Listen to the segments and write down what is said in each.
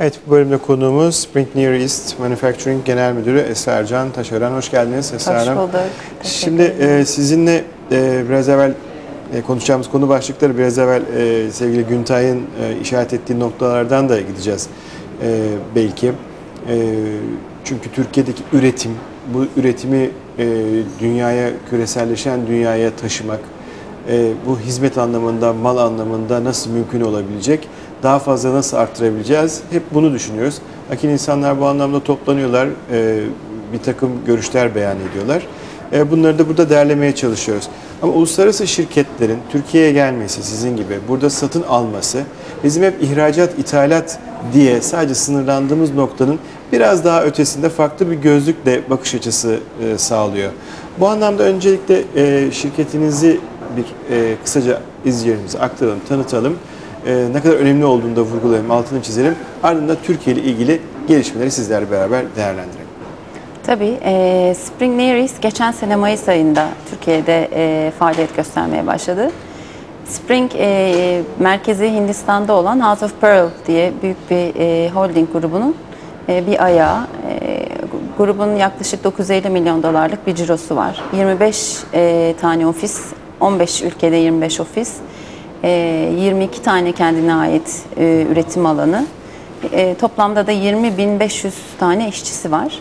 Evet, bu bölümde konuğumuz Spring Near East Manufacturing Genel Müdürü Esra Ercan Taşören. Hoş geldiniz Hoş Hanım. bulduk. Teşekkür Şimdi e, sizinle e, biraz evvel e, konuşacağımız konu başlıkları biraz evvel e, sevgili Güntay'ın e, işaret ettiği noktalardan da gideceğiz e, belki. E, çünkü Türkiye'deki üretim, bu üretimi e, dünyaya, küreselleşen dünyaya taşımak, e, bu hizmet anlamında, mal anlamında nasıl mümkün olabilecek, daha fazla nasıl arttırabileceğiz, hep bunu düşünüyoruz. Lakin insanlar bu anlamda toplanıyorlar, e, bir takım görüşler beyan ediyorlar. E, Bunları da burada derlemeye çalışıyoruz. Ama uluslararası şirketlerin Türkiye'ye gelmesi, sizin gibi burada satın alması, bizim hep ihracat, ithalat diye sadece sınırlandığımız noktanın biraz daha ötesinde farklı bir gözlükle bakış açısı e, sağlıyor. Bu anlamda öncelikle e, şirketinizi bir e, kısaca izleyicilerimize aktaralım, tanıtalım. E, ne kadar önemli olduğunu da vurgulayalım, altını çizelim. Ardından Türkiye ile ilgili gelişmeleri sizlerle beraber değerlendirelim. Tabii, e, Spring East geçen sene Mayıs ayında Türkiye'de e, faaliyet göstermeye başladı. Spring e, merkezi Hindistan'da olan House of Pearl diye büyük bir e, holding grubunun e, bir ayağı. E, grubun yaklaşık 950 milyon dolarlık bir cirosu var. 25 e, tane ofis, 15 ülkede 25 ofis, 22 tane kendine ait e, üretim alanı. E, toplamda da 20.500 tane işçisi var.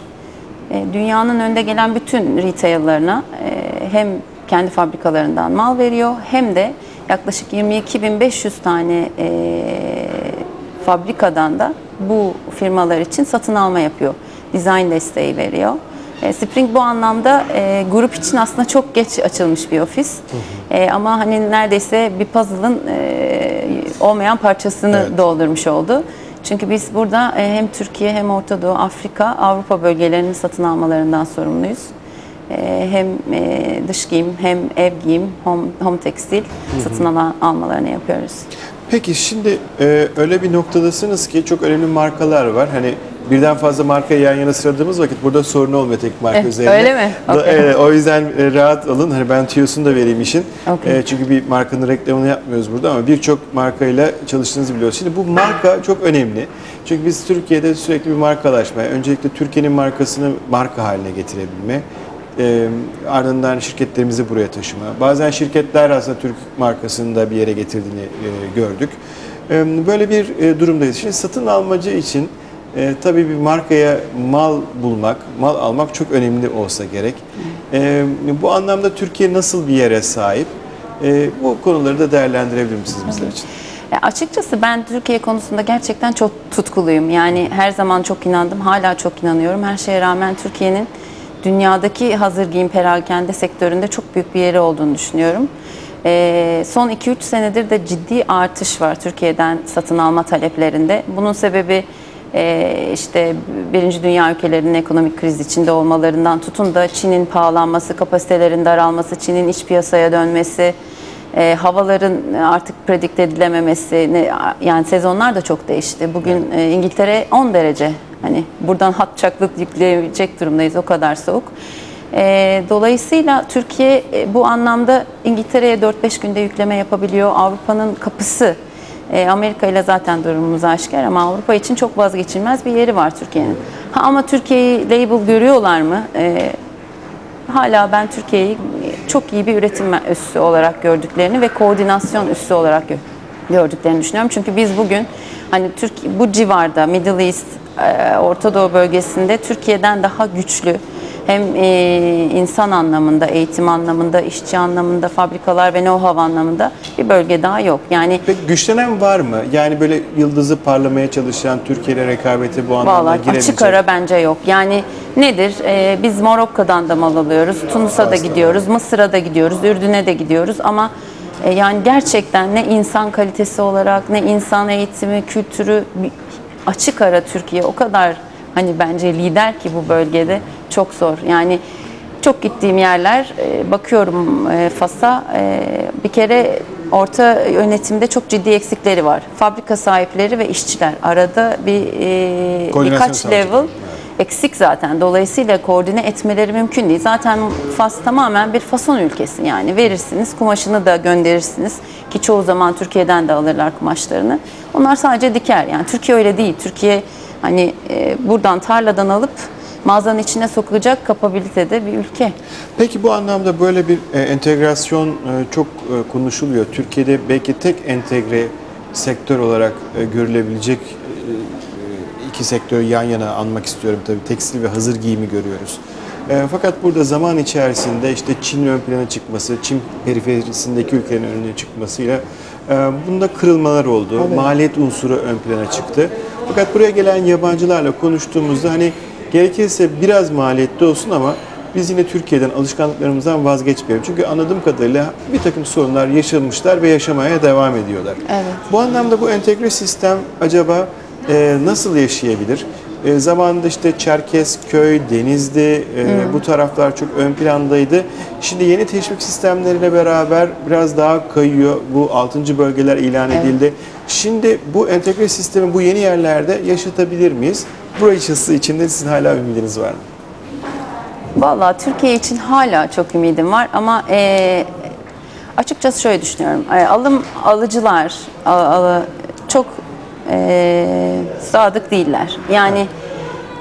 E, Dünyanın önde gelen bütün retailer'larına e, hem kendi fabrikalarından mal veriyor hem de yaklaşık 22.500 tane fabrikadan da bu firmalar için satın alma yapıyor. Design desteği veriyor. E, Spring bu anlamda e, grup için aslında çok geç açılmış bir ofis. E, ama hani neredeyse bir puzzle'ın e, olmayan parçasını Evet. doldurmuş oldu. Çünkü biz burada e, hem Türkiye hem Orta Doğu, Afrika, Avrupa bölgelerinin satın almalarından sorumluyuz. E, Hem e, dış giyim hem ev giyim, home, home tekstil satın alan, almalarını yapıyoruz. Peki şimdi e, öyle bir noktadasınız ki çok önemli markalar var. Hani birden fazla markayı yan yana sıradığımız vakit burada sorun olmuyor tek marka Eh, üzerinde. öyle mi? Evet, o yüzden e, rahat olun. Hani ben tüyosunu da vereyim işin. Okey. E, çünkü bir markanın reklamını yapmıyoruz burada ama birçok markayla çalıştığınızı biliyoruz. Şimdi bu marka çok önemli. Çünkü biz Türkiye'de sürekli bir markalaşma, öncelikle Türkiye'nin markasını marka haline getirebilme, e, ardından şirketlerimizi buraya taşıma. Bazen şirketler aslında Türk markasını da bir yere getirdiğini e, gördük. E, böyle bir e, durumdayız. Şimdi satın almacı için e, tabii bir markaya mal bulmak, mal almak çok önemli olsa gerek. E, bu anlamda Türkiye nasıl bir yere sahip? E, bu konuları da değerlendirebilir misiniz bizler için? Ya açıkçası ben Türkiye konusunda gerçekten çok tutkuluyum. Yani her zaman çok inandım, hala çok inanıyorum. Her şeye rağmen Türkiye'nin dünyadaki hazır giyim perakende sektöründe çok büyük bir yeri olduğunu düşünüyorum. Son 2-3 senedir de ciddi artış var Türkiye'den satın alma taleplerinde. Bunun sebebi işte birinci dünya ülkelerinin ekonomik kriz içinde olmalarından tutun da Çin'in pahalanması, kapasitelerin daralması, Çin'in iç piyasaya dönmesi, e, havaların artık predik edilememesi, ne, yani sezonlar da çok değişti. Bugün e, İngiltere 10 derece. Hani buradan hat çaklık yükleyebilecek durumdayız. O kadar soğuk. E, dolayısıyla Türkiye e, bu anlamda İngiltere'ye 4-5 günde yükleme yapabiliyor. Avrupa'nın kapısı. E, Amerika ile zaten durumumuz aşikar ama Avrupa için çok vazgeçilmez bir yeri var Türkiye'nin. Ha, ama Türkiye'yi label görüyorlar mı? E, hala ben Türkiye'yi çok iyi bir üretim üssü olarak gördüklerini ve koordinasyon üssü olarak gö- gördüklerini düşünüyorum. Çünkü biz bugün hani Türk bu civarda Middle East, e, Orta Doğu bölgesinde Türkiye'den daha güçlü hem e, insan anlamında, eğitim anlamında, işçi anlamında, fabrikalar ve know-how anlamında bir bölge daha yok. Yani Peki güçlenen var mı? Yani böyle yıldızı parlamaya çalışan Türkiye'yle rekabeti bu anlamda Vallahi girebilecek. açık ara bence yok. Yani nedir? Ee, biz Morokko'dan da mal alıyoruz, Tunus'a da Aslında. gidiyoruz, Mısır'a da gidiyoruz, Ürdün'e de gidiyoruz ama e, yani gerçekten ne insan kalitesi olarak ne insan eğitimi, kültürü açık ara Türkiye o kadar hani bence lider ki bu bölgede çok zor. Yani çok gittiğim yerler e, bakıyorum e, Fas'a e, bir kere orta yönetimde çok ciddi eksikleri var. Fabrika sahipleri ve işçiler arada bir birkaç sağlayacak. level eksik zaten. Dolayısıyla koordine etmeleri mümkün değil. Zaten Fas tamamen bir fason ülkesi yani. Verirsiniz, kumaşını da gönderirsiniz ki çoğu zaman Türkiye'den de alırlar kumaşlarını. Onlar sadece diker. Yani Türkiye öyle değil. Türkiye hani buradan tarladan alıp mağazanın içine sokulacak kapabilitede bir ülke. Peki bu anlamda böyle bir e, entegrasyon e, çok e, konuşuluyor. Türkiye'de belki tek entegre sektör olarak e, görülebilecek e, iki sektörü yan yana anmak istiyorum tabii. Tekstil ve hazır giyimi görüyoruz. E, fakat burada zaman içerisinde işte Çin ön plana çıkması, Çin periferisindeki ülkelerin önüne çıkmasıyla e, bunda kırılmalar oldu. Maliyet unsuru ön plana çıktı. Fakat buraya gelen yabancılarla konuştuğumuzda hani gerekirse biraz maliyetli olsun ama biz yine Türkiye'den alışkanlıklarımızdan vazgeçmeyelim. Çünkü anladığım kadarıyla bir takım sorunlar yaşamışlar ve yaşamaya devam ediyorlar. Evet. Bu anlamda bu entegre sistem acaba e, nasıl yaşayabilir? E, zamanında işte Çerkezköy, Denizli e, bu taraflar çok ön plandaydı. Şimdi yeni teşvik sistemleriyle beraber biraz daha kayıyor. Bu 6. bölgeler ilan edildi. Şimdi bu entegre sistemi bu yeni yerlerde yaşatabilir miyiz? Burası içinde sizin hala ümidiniz var mı? Vallahi Türkiye için hala çok ümidim var ama e, açıkçası şöyle düşünüyorum. E, alım alıcılar al- al- çok e, sadık değiller. Yani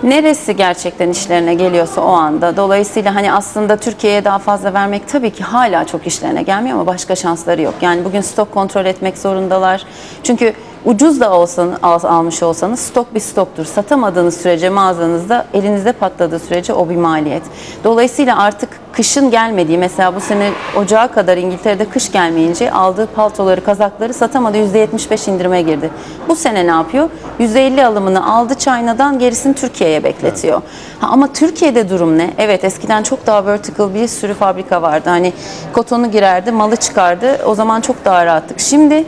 neresi gerçekten işlerine geliyorsa o anda. Dolayısıyla hani aslında Türkiye'ye daha fazla vermek tabii ki hala çok işlerine gelmiyor ama başka şansları yok. Yani bugün stok kontrol etmek zorundalar. Çünkü ucuz da olsanız, al- almış olsanız stok bir stoktur. Satamadığınız sürece mağazanızda elinizde patladığı sürece o bir maliyet. Dolayısıyla artık kışın gelmediği mesela bu sene ocağa kadar İngiltere'de kış gelmeyince aldığı paltoları, kazakları satamadı. %75 indirime girdi. Bu sene ne yapıyor? %50 alımını aldı China'dan gerisini Türkiye'ye bekletiyor. Ha, ama Türkiye'de durum ne? Evet eskiden çok daha vertical bir sürü fabrika vardı. Hani kotonu girerdi, malı çıkardı. O zaman çok daha rahattık. Şimdi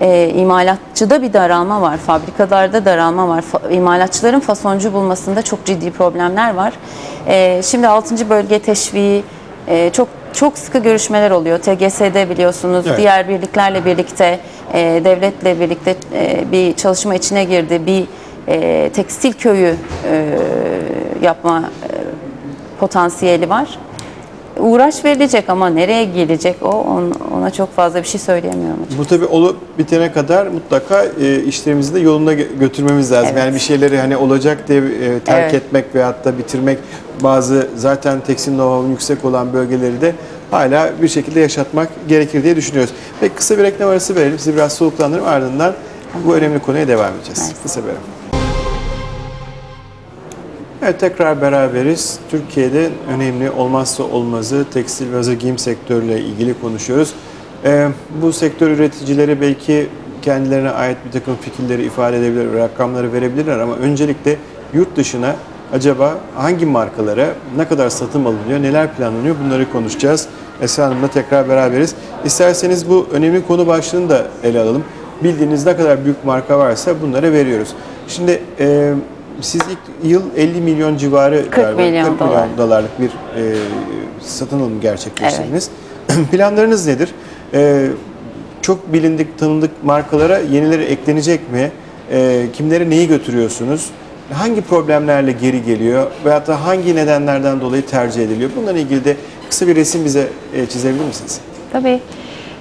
e, imalatçıda bir daralma var, fabrikalarda daralma var. Fa- imalatçıların fasoncu bulmasında çok ciddi problemler var. E, şimdi 6. bölge teşviği e, çok çok sıkı görüşmeler oluyor. TGS'de biliyorsunuz Evet. diğer birliklerle birlikte e, devletle birlikte e, bir çalışma içine girdi. Bir e, tekstil köyü e, yapma e, potansiyeli var. Uğraş verilecek ama nereye gelecek o on- ona çok fazla bir şey söyleyemiyorum açıkçası. Bu tabii olup bitene kadar mutlaka e, işlerimizi de yolunda gö- götürmemiz lazım. Evet. Yani bir şeyleri hani olacak diye e, terk Evet. etmek veyahut da bitirmek bazı zaten tekstil know yüksek olan bölgeleri de hala bir şekilde yaşatmak gerekir diye düşünüyoruz. Peki kısa bir reklam arası verelim. Sizi biraz soğuklandırıp ardından bu önemli konuya devam edeceğiz. Evet. Kısa bir ara. Evet tekrar beraberiz. Türkiye'de önemli olmazsa olmazı tekstil ve hazır giyim sektörüyle ilgili konuşuyoruz. Ee, bu sektör üreticileri belki kendilerine ait bir takım fikirleri ifade edebilir, rakamları verebilirler ama öncelikle yurt dışına acaba hangi markalara ne kadar satım alınıyor, neler planlanıyor bunları konuşacağız. Esra Hanım'la tekrar beraberiz. İsterseniz bu önemli konu başlığını da ele alalım. Bildiğiniz ne kadar büyük marka varsa bunlara veriyoruz. Şimdi e, siz ilk yıl 50 milyon civarı 40 milyon 40 dolar. milyon dolarlık bir e, satın alım gerçekleştirdiniz. Planlarınız nedir? E, çok bilindik, tanındık markalara yenileri eklenecek mi? E, kimlere neyi götürüyorsunuz? Hangi problemlerle geri geliyor? Veyahut da hangi nedenlerden dolayı tercih ediliyor? Bununla ilgili de kısa bir resim bize e, çizebilir misiniz? Tabii.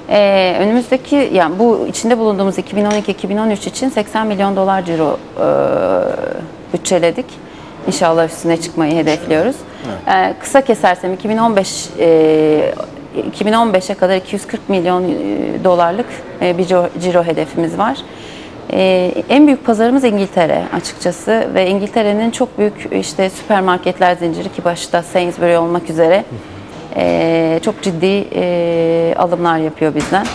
Ee, önümüzdeki yani bu içinde bulunduğumuz 2012-2013 için 80 milyon dolar ciro e, bütçeledik. İnşallah üstüne çıkmayı hedefliyoruz. Ee, kısa kesersem 2015 e, 2015'e kadar 240 milyon e, dolarlık e, bir ciro, ciro hedefimiz var. Ee, en büyük pazarımız İngiltere açıkçası ve İngiltere'nin çok büyük işte süpermarketler zinciri ki başta Sainsbury olmak üzere ee, çok ciddi e, alımlar yapıyor bizden.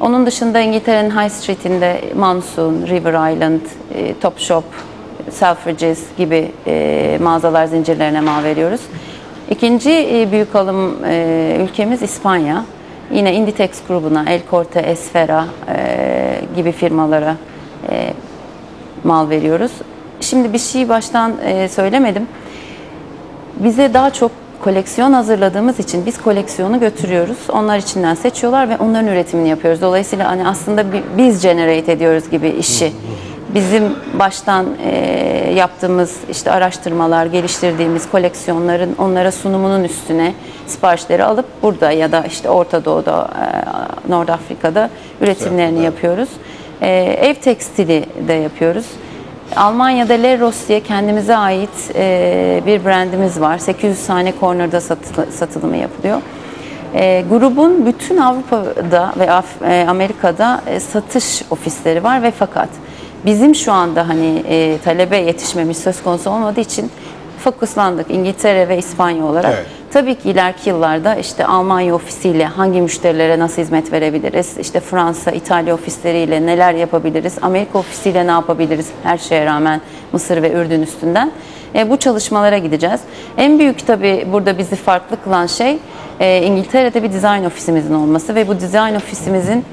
Onun dışında İngiltere'nin High Street'inde Monsoon, River Island, e, Topshop, Selfridges gibi e, mağazalar zincirlerine mal veriyoruz. İkinci e, büyük alım e, ülkemiz İspanya. Yine Inditex grubuna, El Corte, Esfera e, gibi firmalara e, mal veriyoruz. Şimdi bir şey baştan e, söylemedim. Bize daha çok koleksiyon hazırladığımız için biz koleksiyonu götürüyoruz. Onlar içinden seçiyorlar ve onların üretimini yapıyoruz. Dolayısıyla hani aslında bi- biz generate ediyoruz gibi işi. Bizim baştan e, yaptığımız işte araştırmalar, geliştirdiğimiz koleksiyonların onlara sunumunun üstüne siparişleri alıp burada ya da işte Orta Doğu'da, e, Nord Afrika'da üretimlerini evet. yapıyoruz. E, ev tekstili de yapıyoruz. Almanya'da Leros diye kendimize ait e, bir brandimiz var. 800 tane corner'da satılı- satılımı yapılıyor. E, grubun bütün Avrupa'da ve Af- e, Amerika'da e, satış ofisleri var ve fakat bizim şu anda hani e, talebe yetişmemiz söz konusu olmadığı için fokuslandık İngiltere ve İspanya olarak. Evet. Tabii ki ileriki yıllarda işte Almanya ofisiyle hangi müşterilere nasıl hizmet verebiliriz? İşte Fransa, İtalya ofisleriyle neler yapabiliriz? Amerika ofisiyle ne yapabiliriz? Her şeye rağmen Mısır ve Ürdün üstünden. E, bu çalışmalara gideceğiz. En büyük tabii burada bizi farklı kılan şey e, İngiltere'de bir design ofisimizin olması ve bu design ofisimizin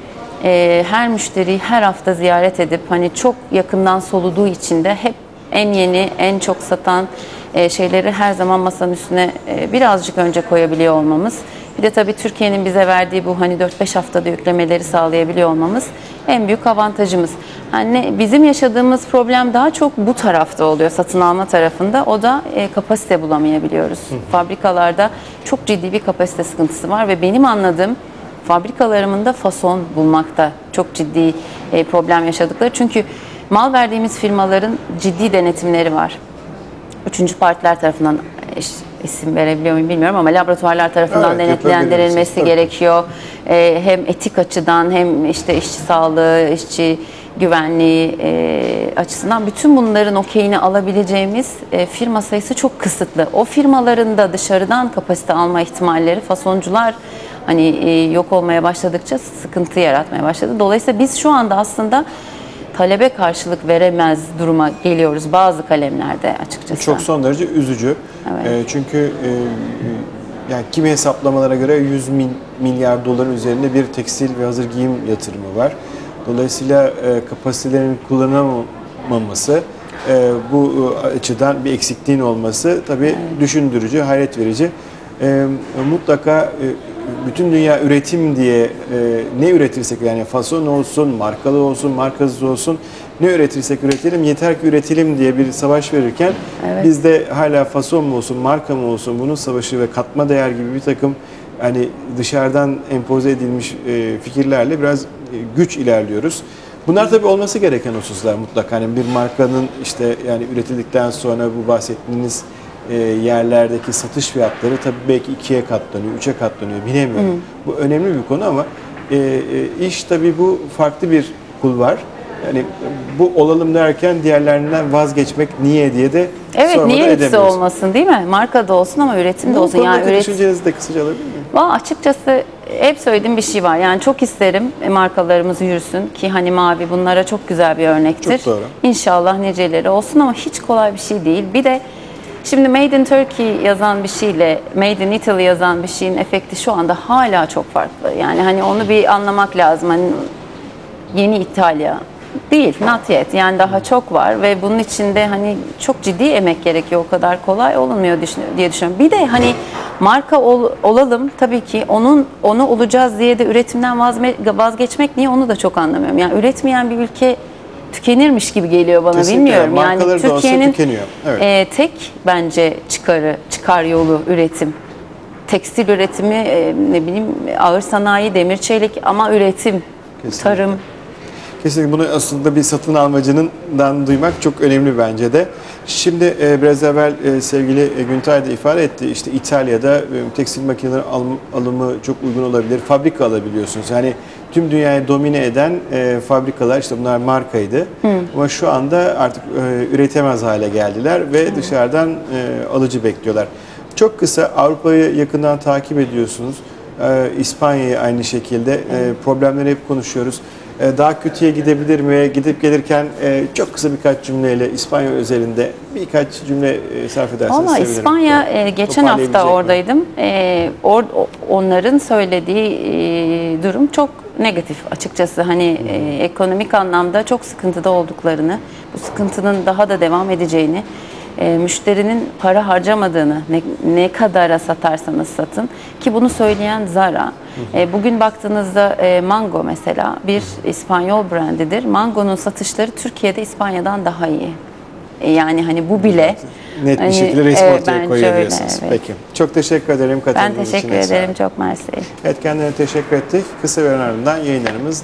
e, her müşteriyi her hafta ziyaret edip hani çok yakından soluduğu için de hep en yeni, en çok satan e, şeyleri her zaman masanın üstüne e, birazcık önce koyabiliyor olmamız. Bir de tabii Türkiye'nin bize verdiği bu hani 4-5 haftada yüklemeleri sağlayabiliyor olmamız en büyük avantajımız. Hani bizim yaşadığımız problem daha çok bu tarafta oluyor satın alma tarafında. O da e, kapasite bulamayabiliyoruz. Fabrikalarda çok ciddi bir kapasite sıkıntısı var ve benim anladığım fabrikalarımın da fason bulmakta çok ciddi e, problem yaşadıkları. Çünkü mal verdiğimiz firmaların ciddi denetimleri var. Üçüncü partiler tarafından isim verebiliyor muyum bilmiyorum ama laboratuvarlar tarafından Evet, denetlendirilmesi tabii. gerekiyor. E, hem etik açıdan hem işte işçi sağlığı, işçi güvenliği e, açısından bütün bunların okeyini alabileceğimiz e, firma sayısı çok kısıtlı. O firmaların da dışarıdan kapasite alma ihtimalleri fasoncular hani e, yok olmaya başladıkça sıkıntı yaratmaya başladı. Dolayısıyla biz şu anda aslında talebe karşılık veremez duruma geliyoruz bazı kalemlerde açıkçası. Çok son derece üzücü. Evet. E, çünkü e, yani kimi hesaplamalara göre 100 mil- milyar doların üzerinde bir tekstil ve hazır giyim yatırımı var. Dolayısıyla e, kapasitelerin kullanılmaması e, bu açıdan bir eksikliğin olması tabii düşündürücü, hayret verici. E, mutlaka e, bütün dünya üretim diye e, ne üretirsek yani fason olsun, markalı olsun, markasız olsun ne üretirsek üretelim yeter ki üretelim diye bir savaş verirken Evet. bizde hala fason mu olsun, marka mı olsun bunun savaşı ve katma değer gibi bir takım hani dışarıdan empoze edilmiş e, fikirlerle biraz e, güç ilerliyoruz. Bunlar tabii olması gereken hususlar mutlaka. Hani bir markanın işte yani üretildikten sonra bu bahsettiğiniz yerlerdeki satış fiyatları tabii belki ikiye katlanıyor, üçe katlanıyor bilemiyorum. Bu önemli bir konu ama e, e, iş tabii bu farklı bir kulvar. Yani bu olalım derken diğerlerinden vazgeçmek niye diye de Evet sormadan niye hepsi olmasın değil mi? Marka da olsun ama üretim de Bu olsun. Yani üret... düşüncenizi de kısaca alabilir miyim? Valla açıkçası hep söylediğim bir şey var. Yani çok isterim e, markalarımız yürüsün ki hani mavi bunlara çok güzel bir örnektir. Çok doğru. İnşallah niceleri olsun ama hiç kolay bir şey değil. Bir de şimdi Made in Turkey yazan bir şeyle Made in Italy yazan bir şeyin efekti şu anda hala çok farklı. Yani hani onu bir anlamak lazım. Hani yeni İtalya değil, not yet. Yani daha çok var ve bunun içinde hani çok ciddi emek gerekiyor. O kadar kolay düşün- diye düşünüyorum. Bir de hani marka ol- olalım tabii ki onun onu olacağız diye de üretimden vazgeçmek niye onu da çok anlamıyorum. Yani üretmeyen bir ülke tükenirmiş gibi geliyor bana Kesinlikle. bilmiyorum. Yani Markaları Türkiye'nin. Evet. e, tek bence çıkarı çıkar yolu üretim. Tekstil üretimi, e, ne bileyim ağır sanayi, demir çelik ama üretim, Kesinlikle. tarım Kesinlikle bunu aslında bir satın almacından duymak çok önemli bence de. Şimdi e, biraz evvel e, sevgili e, Güntay da ifade etti. İşte İtalya'da e, tekstil makineleri alım- alımı çok uygun olabilir. Fabrika alabiliyorsunuz. Yani tüm dünyayı domine eden e, fabrikalar işte bunlar markaydı. Ama şu anda artık e, üretemez hale geldiler ve dışarıdan e, alıcı bekliyorlar. Çok kısa Avrupa'yı yakından takip ediyorsunuz. E, İspanya'yı aynı şekilde. E, problemleri hep konuşuyoruz. E, daha kötüye gidebilir mi? Gidip gelirken e, çok kısa birkaç cümleyle İspanya özelinde birkaç cümle e, sarf ederseniz Valla sevinirim. İspanya e, geçen hafta oradaydım. E, or, onların söylediği e, durum çok negatif açıkçası. Hani e, ekonomik anlamda çok sıkıntıda olduklarını, bu sıkıntının daha da devam edeceğini e, müşterinin para harcamadığını ne, ne kadara satarsanız satın ki bunu söyleyen Zara. E, bugün baktığınızda e, Mango mesela bir İspanyol brandidir. Mango'nun satışları Türkiye'de İspanya'dan daha iyi. E, yani hani bu bile Net bir hani, şekilde resmi evet, ortaya koyuyor öyle, diyorsunuz. evet. Peki. Çok teşekkür ederim Ben katıldığınız için. teşekkür Esra ederim çok mersi. Evet kendilerine teşekkür ettik. Kısa bir ardından yayınlarımız